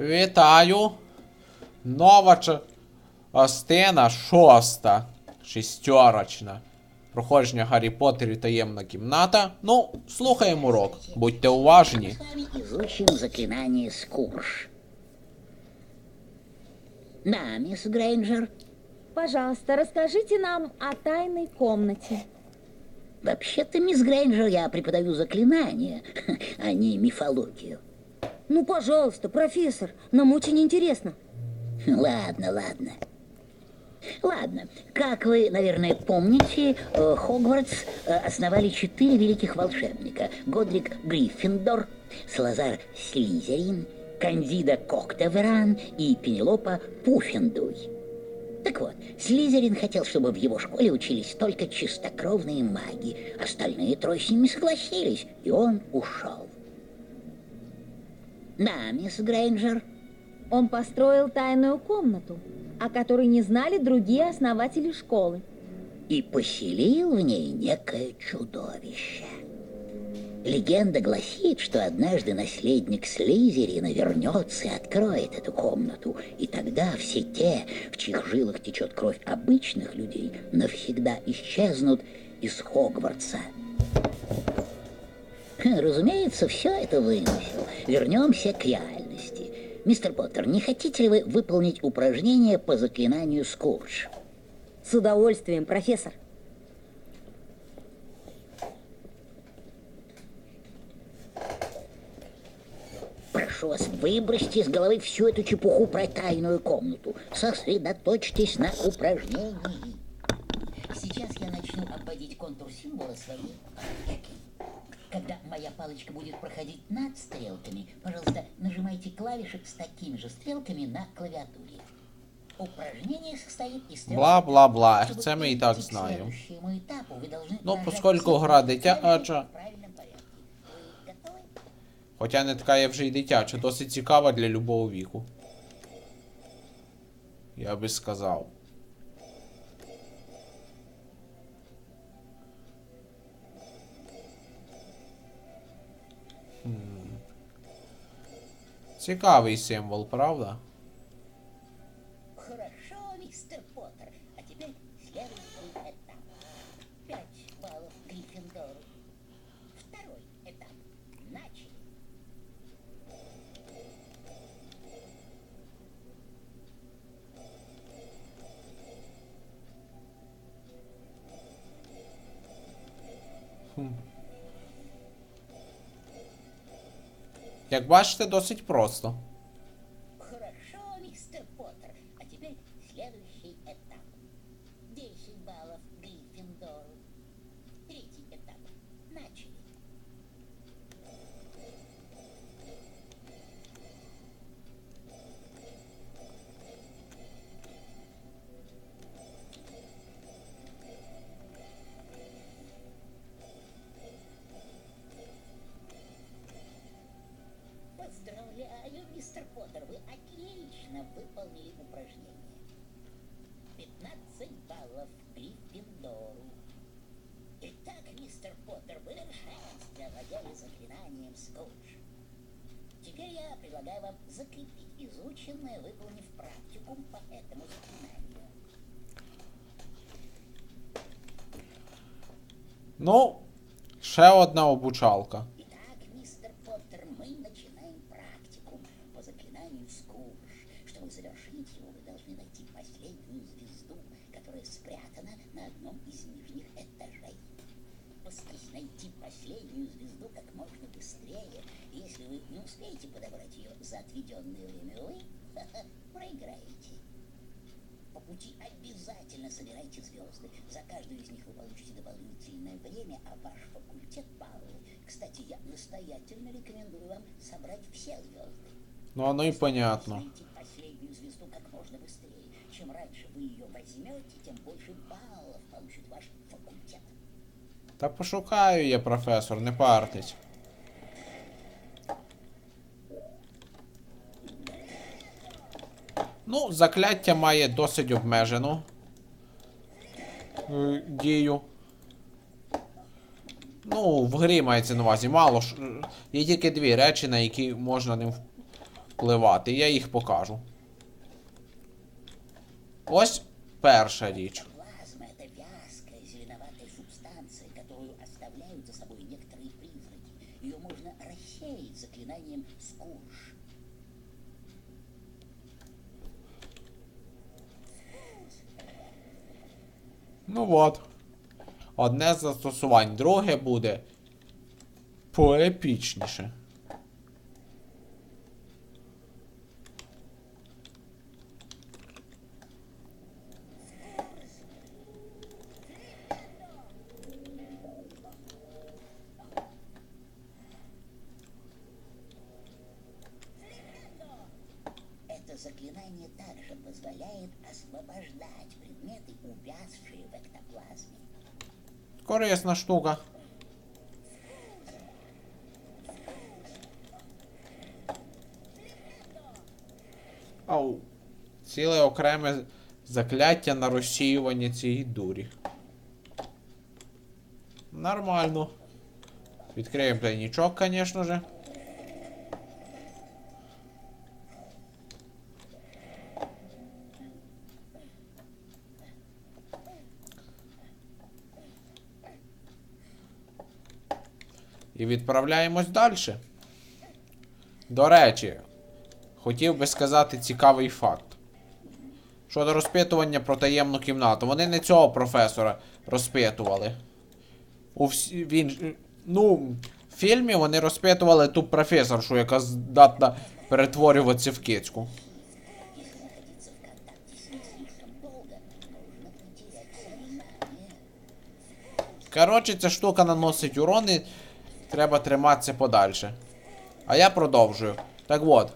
Вітаю. Нова частина шоста. Шістерочна. Проходження Гаррі Поттер і таємна кімната. Ну, слухаємо урок. Будьте уважні. изучим заклинание Скурш. Да, мисс Грейнджер. Пожалуйста, расскажите нам о тайной комнате. Вообще-то, мисс Грейнджер, я преподаю заклинания, а не мифологию. Ну, пожалуйста, профессор, нам очень интересно. Ладно, ладно. Ладно, как вы, наверное, помните, э, Хогвартс э, основали четыре великих волшебника. Годрик Гриффиндор, Салазар Слизерин, Кандида Коктеверан и Пенелопа Пуффендуй. Так вот, Слизерин хотел, чтобы в его школе учились только чистокровные маги. Остальные трое с ними согласились, и он ушел. Да, мисс Грейнджер. Он построил тайную комнату, о которой не знали другие основатели школы. и поселил в ней некое чудовище. Легенда гласит, что однажды наследник Слизерина вернется и откроет эту комнату, и тогда все те, в чьих жилах течет кровь обычных людей, навсегда исчезнут из Хогвартса. Разумеется, все это вымысел. Вернемся к реальности. Мистер Поттер, не хотите ли вы выполнить упражнение по заклинанию Скурдж? С удовольствием, профессор. Прошу вас, выбросьте из головы всю эту чепуху про тайную комнату. Сосредоточьтесь на упражнении. Сейчас я начну обводить контур символа своей. Когда моя палочка будет проходить над стрелками, пожалуйста, нажимайте клавиши с такими же стрелками на клавиатуре. Упражнение состоит из трех Бла-бла-бла. этапов. Це ми і Чтобы так перейти к знаємо. следующему этапу, вы должны Ну, нажать поскольку все гра клавиши дитяча. в правильном порядке. Вы готовы? Хоча не така є вже й дитяча, досить цікава для любого віку. Я би сказав. Цікавий символ, правда? Як бачите, досить просто. Поттер, вы отлично выполнили упражнение. 15 баллов Гриффиндору. Итак, мистер Поттер, вы вершинстве овладели заклинанием Скотч. Теперь я предлагаю вам закрепить изученное, выполнив практикум по этому заклинанию. Ну, ще одна обучалка. Итак, мистер Поттер, мы начинаем практику по заклинанию Скурш. Чтобы завершить его, вы должны найти последнюю звезду, которая спрятана на одном из нижних этажей. Постарайтесь найти последнюю звезду как можно быстрее. И Если вы не успеете подобрать ее за отведенное время, вы проиграете. По пути обязательно собирайте звезды. За каждую из них вы получите дополнительное время, а ваш факультет баллы. Кстати, я настоятельно рекомендую вам собрать все звезды. Ну, оно і понятно. Последнюю звезду как можно быстрее. Чем раньше вы ее возьмете, тем больше баллов получит ваш факультет. Та пошукаю я, професор, не партесь. Ну, закляття має досить обмежену е, дію. Ну, в грі мається на увазі мало. ж- Є тільки дві речі, на які можна ним впливати. Я їх покажу. Ось перша річ. Ее можно рассеять заклинанием «Скурш». Ну от. Одне застосування, друге буде поепічніше. Корисна штука. Ау. Ціле окреме закляття на розсіювання цієї дурі. Нормально. Відкриємо тайнічок, звісно же. Відправляємось далі. До речі, хотів би сказати цікавий факт. Щодо розпитування про таємну кімнату. Вони не цього професора розпитували. У всі, він, ну, в фільмі вони розпитували ту професоршу, яка здатна перетворюватися в кицьку. Коротше, ця штука наносить урон і треба триматися подальше. А я продовжую. Так от.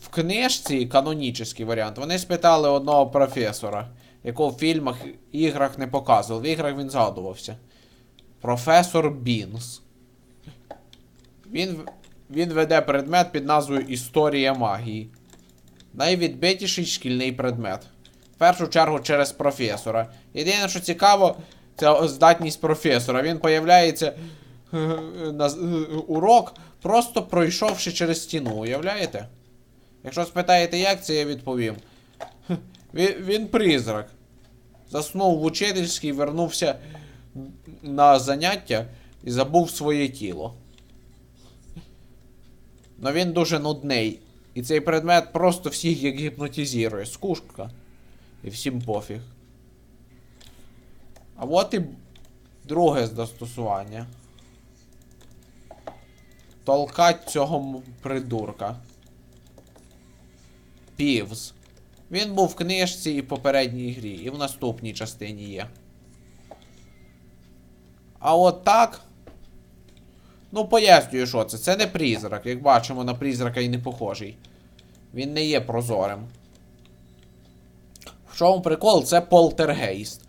В книжці канонічний варіант. Вони спитали одного професора, якого в фільмах іграх не показували. В іграх він згадувався. Професор Бінс. Він, він веде предмет під назвою Історія магії. Найвідбитіший шкільний предмет. В першу чергу через професора. Єдине, що цікаво, це здатність професора. Він появляється урок, просто пройшовши через стіну, уявляєте? Якщо спитаєте, як це, я відповім. Він, він призрак. Заснув в учительській, вернувся на заняття і забув своє тіло. Но він дуже нудний. І цей предмет просто всіх як гіпнотизує. Скушка. І всім пофіг. А от і друге застосування. Толкать цього придурка. Півз. Він був в книжці і в попередній грі, і в наступній частині є. А от так. Ну, пояснюю, що це. Це не призрак. Як бачимо, на призрака і не похожий. Він не є прозорим. В чому прикол? Це полтергейст.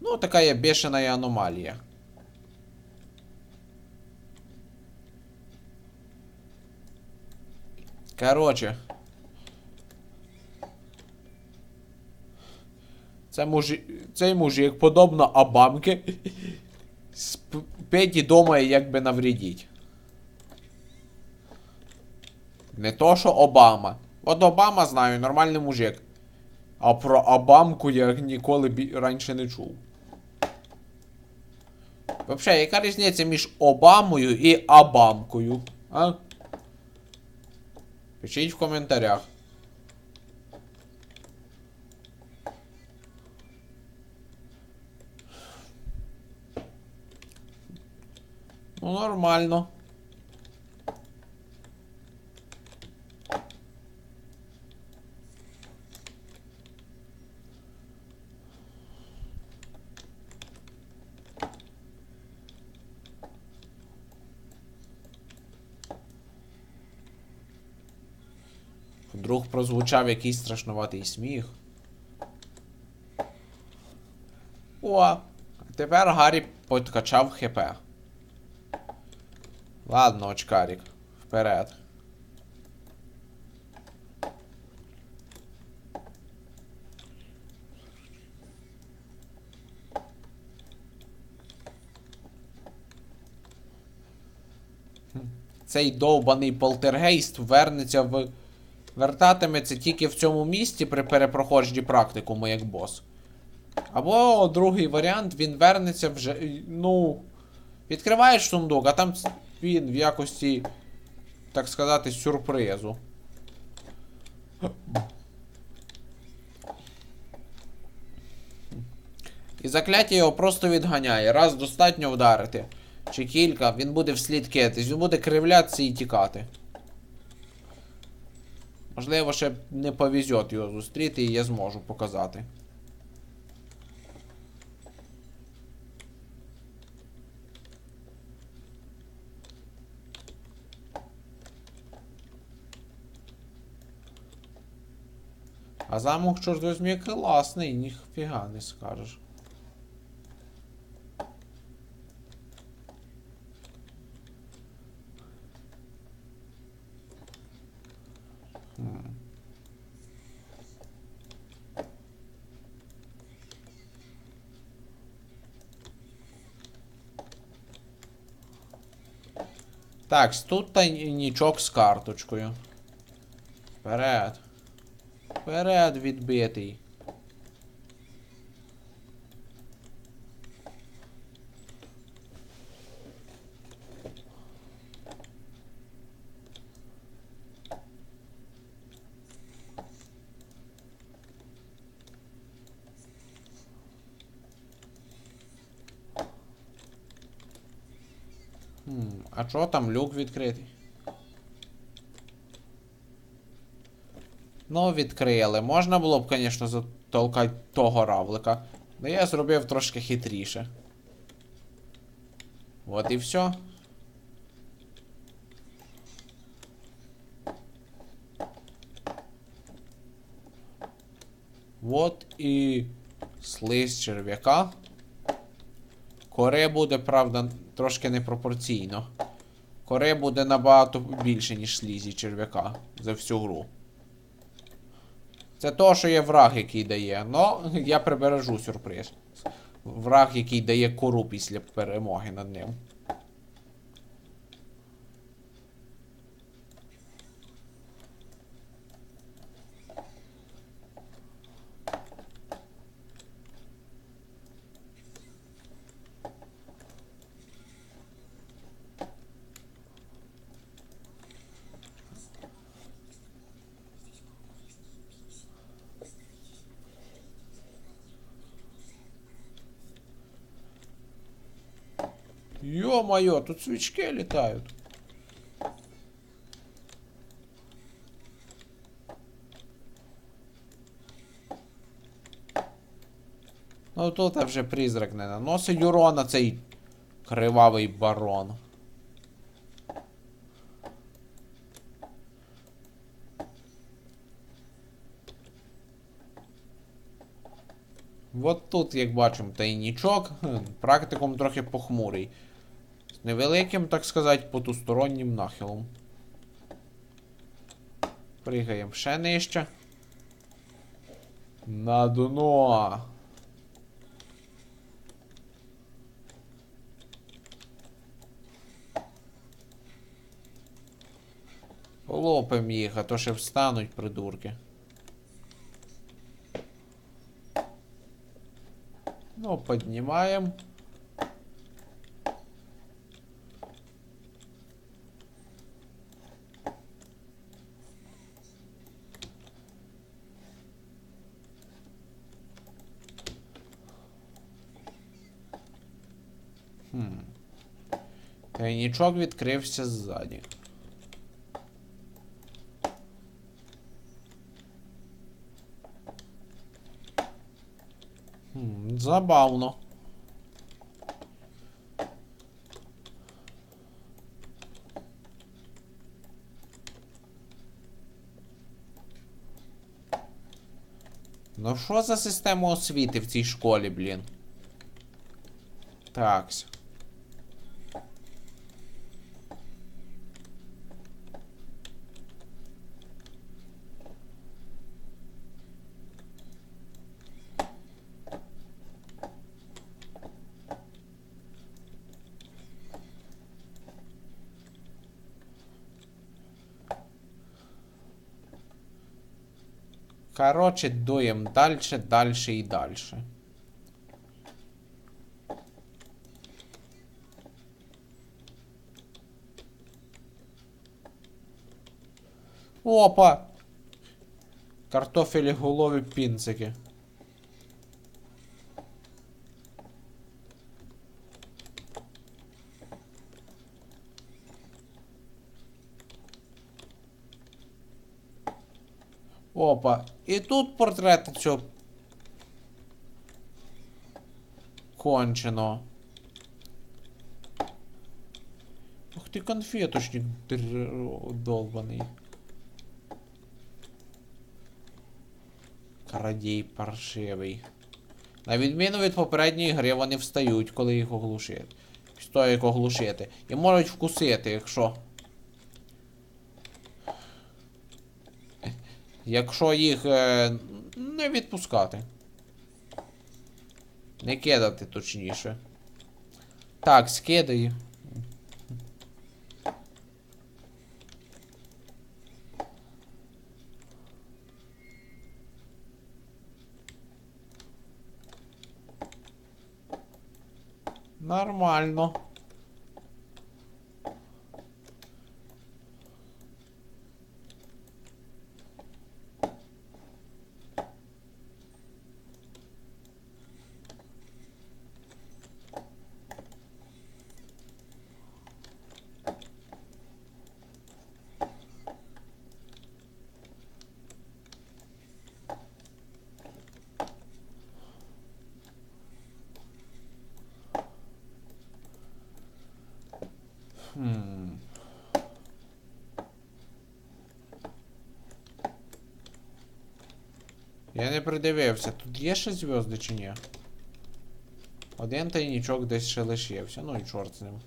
Ну, така є бешена аномалія. Короче. Це мужик, цей мужик, подобно Обамки, спить і думає, як би навредіть. Не то, що Обама. От Обама знаю, нормальний мужик. А про Обамку я ніколи бі... раніше не чув. Взагалі, яка різниця між Обамою і Абамкою? А? Пишіть в коментарях. Ну, нормально. Прозвучав якийсь страшнуватий сміх. О, тепер Гаррі подкачав ХП. Ладно, очкарик. Вперед. Цей довбаний полтергейст вернеться в. Вертатиметься тільки в цьому місці при перепроходженні практикуму як бос. Або другий варіант, він вернеться вже. Ну. Відкриваєш сундук, а там він в якості, так сказати, сюрпризу. І закляття його просто відганяє. Раз достатньо вдарити. Чи кілька, він буде вслід китись, він буде кривлятися і тікати. Можливо, ще не повезет його зустріти, і я зможу показати. А замок, чорт возьми, класний, ніфіга не скажеш. Так, тут тайнічок з карточкою. Вперед. Вперед відбитий. Чого там люк відкритий? Ну, відкрили. Можна було б, звісно, затолкати того равлика. Але я зробив трошки хитріше. От і все. От і слизь черв'яка. Коре буде, правда, трошки непропорційно. Коре буде набагато більше, ніж слізі черв'яка за всю гру. Це то, що є враг, який дає. Ну, я прибережу сюрприз. Враг, який дає кору після перемоги над ним. Ё-моё, тут свічки літають. Ну тут вже призрак не наносить урона цей кривавий барон. От тут, як бачимо, тайнічок. Практикум трохи похмурий. Невеликим, так сказати, потустороннім нахилом. Пригаємо ще нижче. На дно. Лопим їх, а то ще встануть придурки. Ну, поднимаем. Хм. Тайнічок відкрився ззаді. Хм, забавно. Ну що за система освіти в цій школі, блін? Такс. Короче, дуємо дальше, дальше і дальше. Опа! Картофелі голові пінцики. Опа. І тут портрет цього. Кончено. Ух ти конфеточник долбаний. Крадій паршивий. На відміну від попередньої гри, вони встають, коли їх оглушити. Стоїть оглушити. І можуть вкусити, якщо. Якщо їх е, не відпускати. Не кидати точніше. Так, скидаю. Нормально. Хм. Я не придивився, тут є ще зв'язки чи ні? Один тайнічок десь ще лишився, ну і чорт з ним.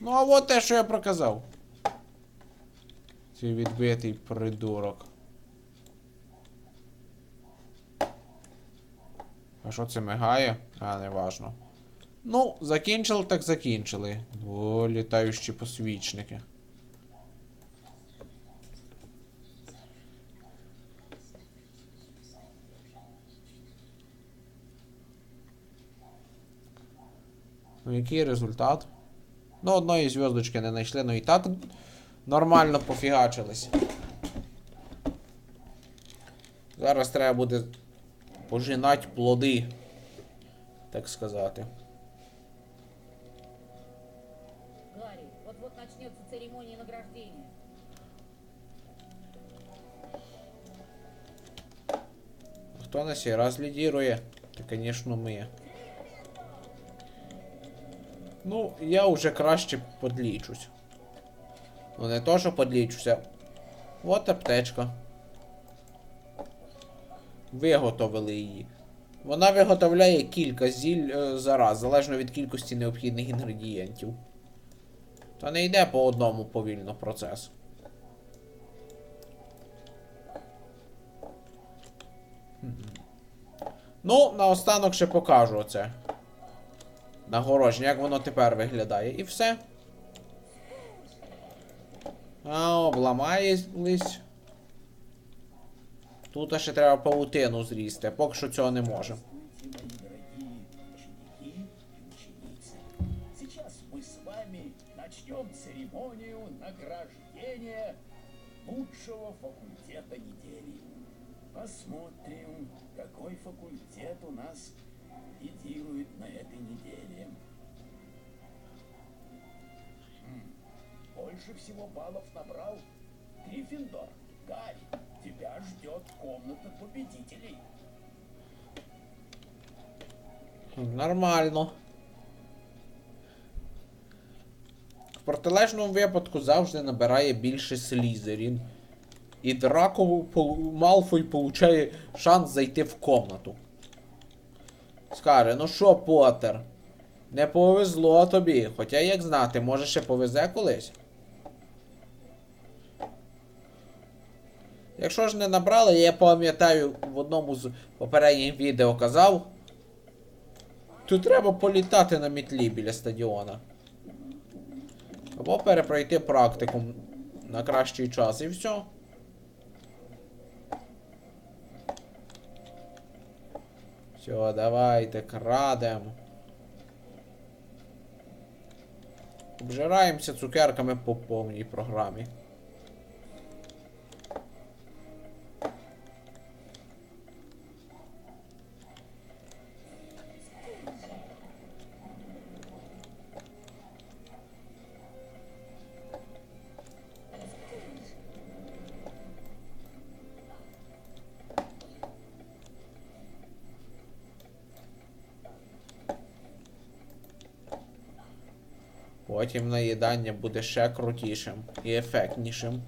Ну а от те, що я проказав. Цей відбитий придурок. А що це мигає? А, не важно. Ну, закінчили, так закінчили. О, літаючі посвічники. Який результат? Ну, одної зв'язочки не знайшли, ну і так нормально пофігачились. Зараз треба буде пожинати плоди, так сказати. Гарри, вот-вот начнется церемония награждения. Хто на сей раз лідірує? Та, звісно, ми. Ну, я вже краще подлічусь. Ну, не то, що подлічуся. От аптечка. Виготовили її. Вона виготовляє кілька зіль е, за раз, залежно від кількості необхідних інгредієнтів. Та не йде по одному повільно процес. Ну, наостанок ще покажу оце. Нагородження, як воно тепер виглядає. І все. А, обламаєсь. Тут ще треба паутину зрізти, поки що цього не можемо. Начнем церемонию награждения лучшего факультета недели. Посмотрим, какой факультет у нас лидирует на этой неделе. Больше всего баллов набрал Гриффиндор. Гарри, тебя ждет комната победителей. Нормально. В протилежному випадку завжди набирає більше слізерін. І Драко Малфой получає шанс зайти в комнату. Скаже, ну що, Поттер? Не повезло тобі. Хоча як знати, може ще повезе колись. Якщо ж не набрали, я пам'ятаю в одному з попередніх відео казав. Тут треба політати на мітлі біля стадіона. Або перепройти практикум на кращий час і все. Все, давайте, крадем. Обжираємося цукерками по повній програмі. Потім наїдання буде ще крутішим і ефектнішим.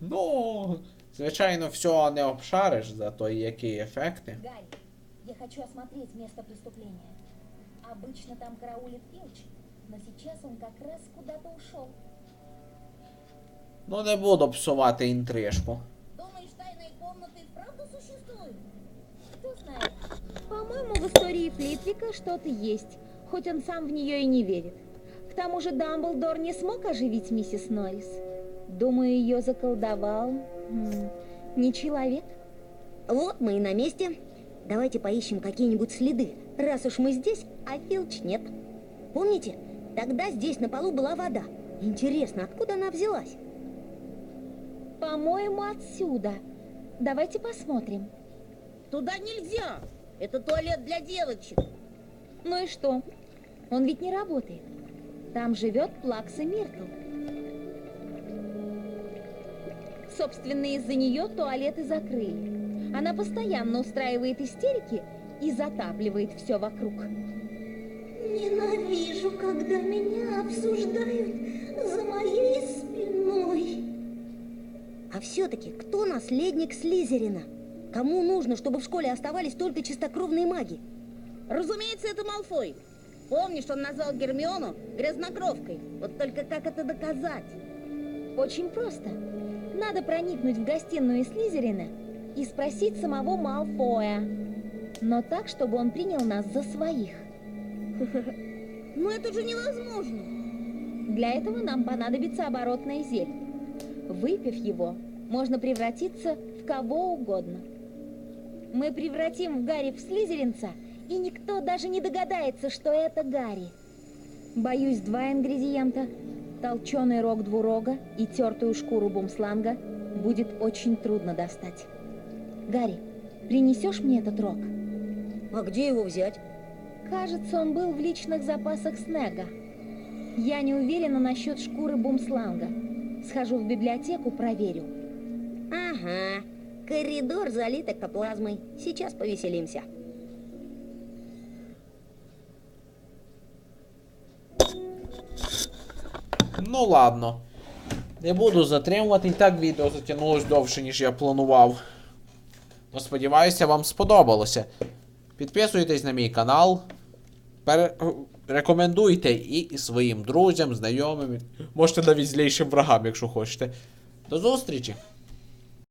Ну, звичайно, всього не обшариш, зато які ефекти. Гарри, я хочу осмотреть место преступления. Обычно там караулит Филч, но сейчас он как раз куда-то ушел. Ну, не буду псувати інтрижку. Думаешь, тайные комнаты правда существуют? Кто знает. По-моему, в истории Флитвика что-то есть, хоть он сам в нее и не верит. К тому же Дамблдор не смог оживить миссис Норрис. Думаю, ее заколдовал... не человек. Вот мы и на месте. Давайте поищем какие-нибудь следы, раз уж мы здесь, а Филч нет. Помните, тогда здесь на полу была вода. Интересно, откуда она взялась? По-моему, отсюда. Давайте посмотрим. Туда нельзя. Это туалет для девочек. Ну и что? Он ведь не работает. Там живет Плакса Миртл. Собственно, из-за нее туалеты закрыли. Она постоянно устраивает истерики и затапливает все вокруг. Ненавижу, когда меня обсуждают за моей спиной. А все-таки кто наследник Слизерина? Кому нужно, чтобы в школе оставались только чистокровные маги? Разумеется, это Малфой. Помнишь, он назвал Гермиону грязнокровкой? Вот только как это доказать? Очень просто. Надо проникнуть в гостиную Слизерина и спросить самого Малфоя. Но так, чтобы он принял нас за своих. Но это же невозможно. Для этого нам понадобится оборотное зелье. Выпив его, можно превратиться в кого угодно. Мы превратим в Гарри в слизеринца, и никто даже не догадается, что это Гарри. Боюсь, два ингредиента – толченый рог двурога и тертую шкуру бумсланга – будет очень трудно достать. Гарри, принесешь мне этот рог? А где его взять? Кажется, он был в личных запасах Снега. Я не уверена насчет шкуры бумсланга. Схожу в библиотеку, проверю. Ага, коридор залит эктоплазмой. Сейчас повеселимся. Ну ладно. Не буду затримувати, і так відео затягнулось довше, ніж я планував. Ну, сподіваюся, вам сподобалося. Підписуйтесь на мій канал. Рекомендуйте і своїм друзям, знайомим. Можете навіть злійшим врагам, якщо хочете. До зустрічі!